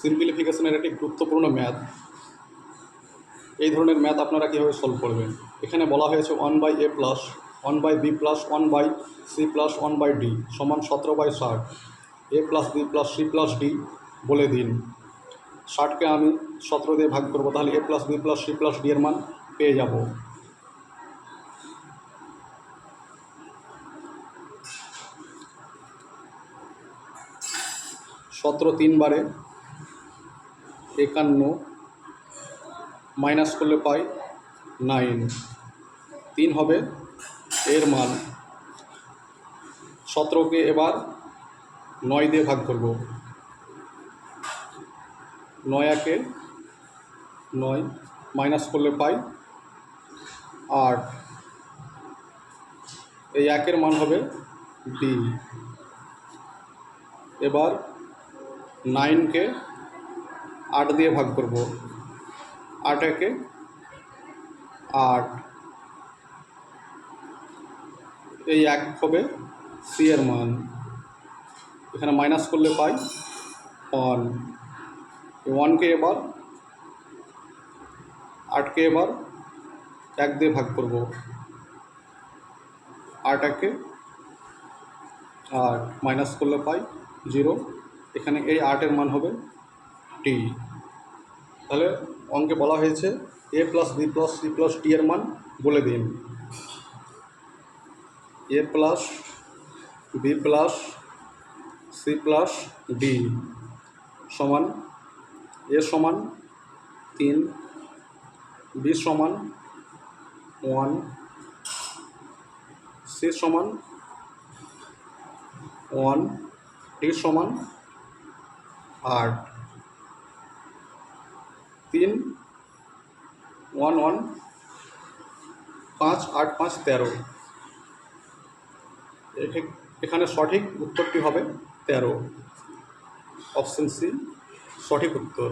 সিম্পলিফিকেশনের একটি গুরুত্বপূর্ণ ম্যাথ। এই ধরনের ম্যাথ আপনারা কীভাবে সলভ করবেন? এখানে বলা হয়েছে one by A plus one by B plus one by C plus one by D সমান সতেরো বাই ষাট। A plus B plus C plus D বলে দিন। ষাটকে আমি সতেরো দিয়ে ভাগ করব, তাহলে A plus B plus C plus D এর মান পেয়ে যাব। সতেরো তিনবারে একান্ন মাইনাস করলে পাই নাইন। তিন হবে এর মান। সতেরোকে এবার নয় দিয়ে ভাগ করব। নয় একে নয় মাইনাস করলে পাই আট। এই একের মান হবে ডি। এবার নাইনকে আট দিয়ে ভাগ করব। আট একে আট। এই এক হবে সি এর মান। এখানে মাইনাস করলে পাই ওয়ান ওয়ানকে এবার আটকে এবার এক দিয়ে ভাগ করব। আট একে আট। মাইনাস করলে পাই জিরো এখানে এই আটের মান হবে টি তাহলে অঙ্কে বলা হয়েছে A plus B plus C plus D এর মান বলে দিন। A plus B plus C plus D সমান এ সমান তিন বি সমান ওয়ান সি সমান ওয়ান ডি সমান আট। তিন ওয়ান ওয়ান পাঁচ, আট, পাঁচ, তেরো। এখানে সঠিক উত্তরটি হবে তেরো। অপশন সি, সঠিক উত্তর।